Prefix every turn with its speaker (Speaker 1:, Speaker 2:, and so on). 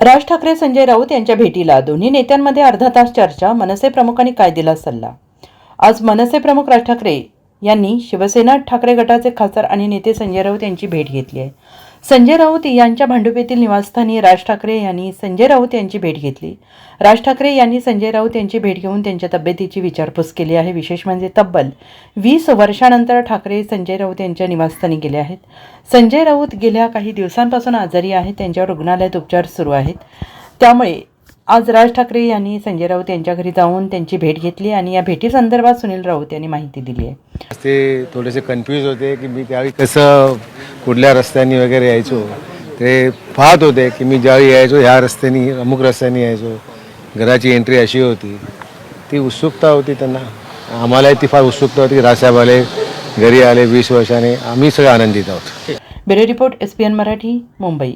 Speaker 1: राज ठाकरे संजय राऊत यांच्या भेटीला दोन्ही नेत्यांमध्ये अर्धा तास चर्चा मनसे प्रमुखांनी काय दिला सल्ला. आज मनसे प्रमुख राज ठाकरे यांनी शिवसेना ठाकरे गटाचे खासदार आणि नेते संजय राऊत यांची भेट घेतली आहे. संजय राऊत यांच्या भांडुपेतील निवासस्थानी राज ठाकरे यांनी संजय राऊत यांची भेट घेतली. राज ठाकरे यांनी संजय राऊत यांची भेट घेऊन त्यांच्या तब्येतीची विचारपूस केली आहे. विशेष म्हणजे तब्बल वीस वर्षानंतर ठाकरे संजय राऊत यांच्या निवासस्थानी गेले आहेत. संजय राऊत गेल्या काही दिवसांपासून आजारी आहेत. त्यांच्यावर रुग्णालयात उपचार सुरू आहेत. त्यामुळे आज राज ठाकरे यांनी संजय राऊत यांच्या घरी जाऊन त्यांची भेट घेतली आणि या भेटीसंदर्भात सुनील राऊत यांनी माहिती दिली आहे.
Speaker 2: ते थोडेसे कन्फ्यूज होते की मी त्यावेळी कसं कुठल्या रस्त्याने वगैरे यायचो ते पाहत होते की मी ज्यावेळी यायचो ह्या रस्त्याने अमुक रस्त्याने यायचो. घराची एंट्री अशी होती. ती उत्सुकता होती त्यांना. आम्हालाही ती फार उत्सुकता होती. की आले घरी आले वीस वर्षाने. आम्ही सगळे आनंदित आहोत.
Speaker 1: Bureau report S P N Marathi Mumbai.